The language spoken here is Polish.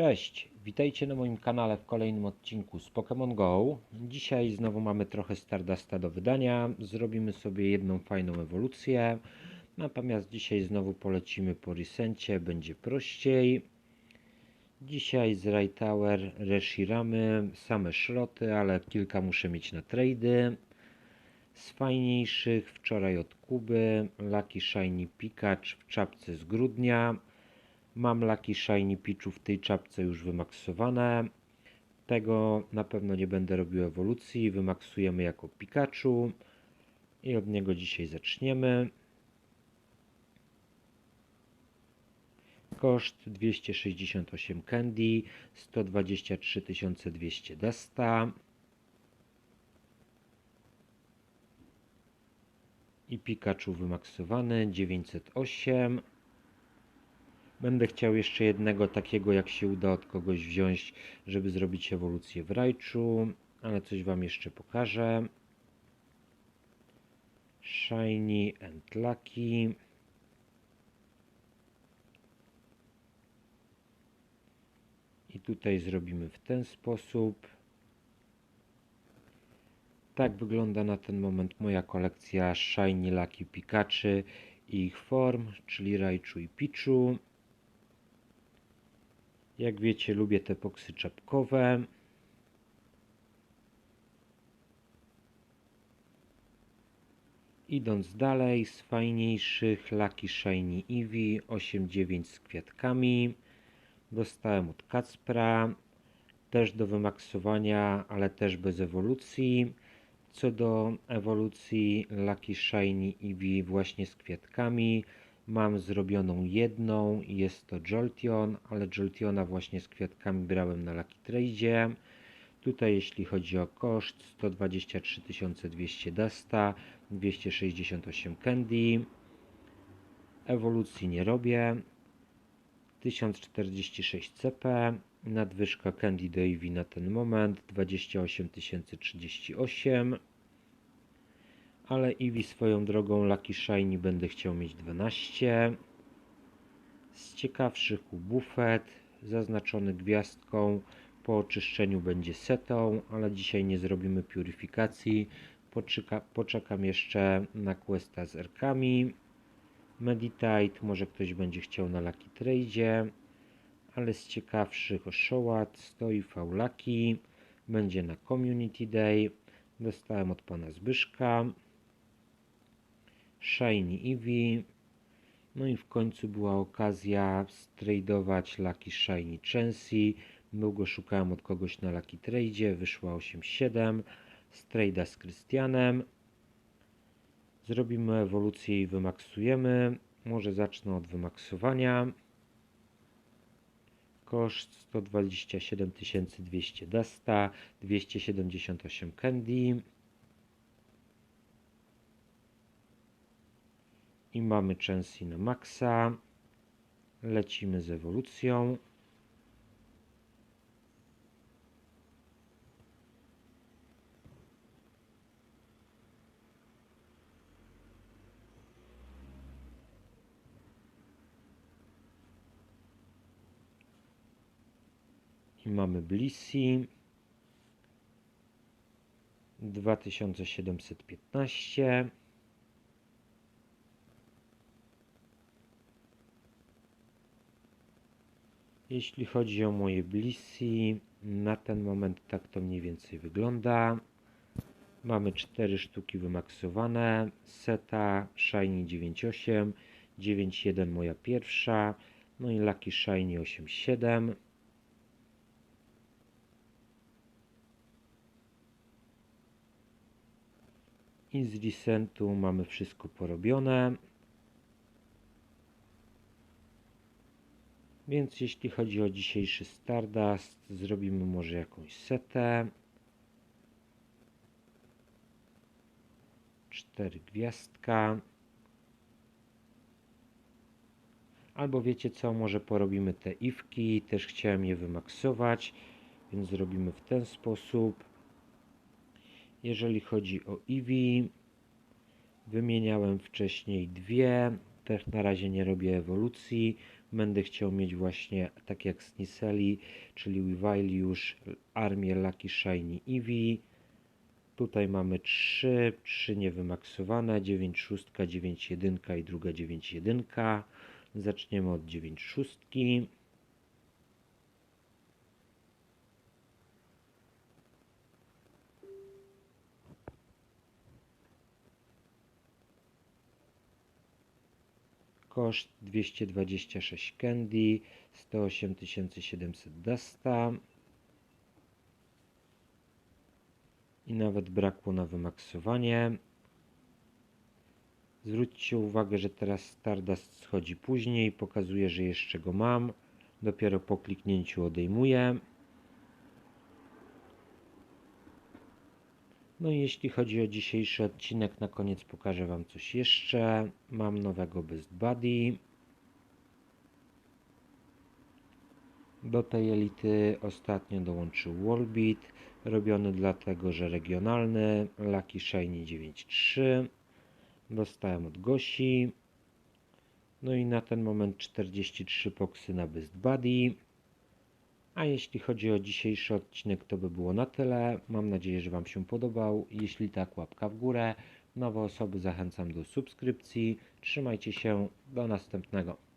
Cześć, witajcie na moim kanale w kolejnym odcinku z Pokémon Go. Dzisiaj znowu mamy trochę Stardasta do wydania. Zrobimy sobie jedną fajną ewolucję. Natomiast dzisiaj znowu polecimy po Resencie, będzie prościej. Dzisiaj z Raytower Reshiramy same szroty, ale kilka muszę mieć na trady. Z fajniejszych wczoraj od Kuby Lucky Shiny Pikachu w czapce z grudnia. Mam Lucky Shiny Pichu w tej czapce już wymaksowane. Tego na pewno nie będę robił ewolucji. Wymaksujemy jako Pikachu. I od niego dzisiaj zaczniemy. Koszt 268 candy, 123 200 desta. I Pikachu wymaksowany 908. Będę chciał jeszcze jednego takiego, jak się uda od kogoś wziąć, żeby zrobić ewolucję w Rajczu, ale coś Wam jeszcze pokażę. Shiny and Lucky. I tutaj zrobimy w ten sposób. Tak wygląda na ten moment moja kolekcja Shiny Lucky Pikachu i ich form, czyli Raichu i Pichu. Jak wiecie, lubię te poksy czapkowe. Idąc dalej, z fajniejszych Lucky Shiny Eevee 8-9 z kwiatkami. Dostałem od Kacpra. Też do wymaksowania, ale też bez ewolucji. Co do ewolucji Lucky Shiny Eevee właśnie z kwiatkami, Mam zrobioną jedną, jest to Jolteon, ale Jolteona właśnie z kwiatkami brałem na Lucky Trade. Tutaj jeśli chodzi o koszt 123 200 Dasta, 268 Candy. Ewolucji nie robię. 1046 CP. Nadwyżka Candy Eevee na ten moment 28 038 ale Eevee swoją drogą Lucky Shiny będę chciał mieć 12. Z ciekawszych Buffet, zaznaczony gwiazdką, po oczyszczeniu będzie setą, ale dzisiaj nie zrobimy purifikacji. Poczeka, poczekam jeszcze na questa z erkami. Meditate, może ktoś będzie chciał na Lucky Trade, ale z ciekawszych Oshawott stoi Faulaki, będzie na Community Day. Dostałem od pana Zbyszka. Shiny Eevee. No i w końcu była okazja stradować Lucky Shiny Chansey. Długo szukałem od kogoś na Lucky Trade, wyszła 8-7. Strada z Krystianem. Zrobimy ewolucję i wymaksujemy. Może zacznę od wymaksowania. Koszt 127 200 Dasta, 278 Candy. I mamy Chansey na maksa. Lecimy z ewolucją. I mamy Blissey 2715 Jeśli chodzi o moje Blissy, na ten moment tak to mniej więcej wygląda. Mamy 4 sztuki wymaksowane. Seta Shiny 9.8, 9.1 moja pierwsza, no i Lucky Shiny 8.7. I z Licentu mamy wszystko porobione. Więc jeśli chodzi o dzisiejszy Stardust, zrobimy może jakąś setę. Cztery gwiazdka. Albo wiecie co, może porobimy te iwki, też chciałem je wymaksować, więc zrobimy w ten sposób. Jeżeli chodzi o Eevee, wymieniałem wcześniej dwie, też na razie nie robię ewolucji, będę chciał mieć właśnie tak jak z Niseli, czyli Wivaliusz, armię Lucky Shiny Eevee. Tutaj mamy 3, 3 niewymaksowane, 9 szóstka, 9 jedynka i druga 9 jedynka. Zaczniemy od 9 szóstki. Koszt 226 candy, 108 700 dasta. I nawet brakło na wymaksowanie. Zwróćcie uwagę, że teraz Stardust schodzi później, pokazuje, że jeszcze go mam. Dopiero po kliknięciu odejmuję. No i jeśli chodzi o dzisiejszy odcinek, na koniec pokażę Wam coś jeszcze. Mam nowego Best Buddy. Do tej elity ostatnio dołączył Wallbeat, robiony dlatego, że regionalny, Lucky Shiny 9.3. Dostałem od Gosi. No i na ten moment 43 poksy na Best Buddy. A jeśli chodzi o dzisiejszy odcinek, to by było na tyle. Mam nadzieję, że Wam się podobał. Jeśli tak, łapka w górę. Nowe osoby zachęcam do subskrypcji. Trzymajcie się. Do następnego.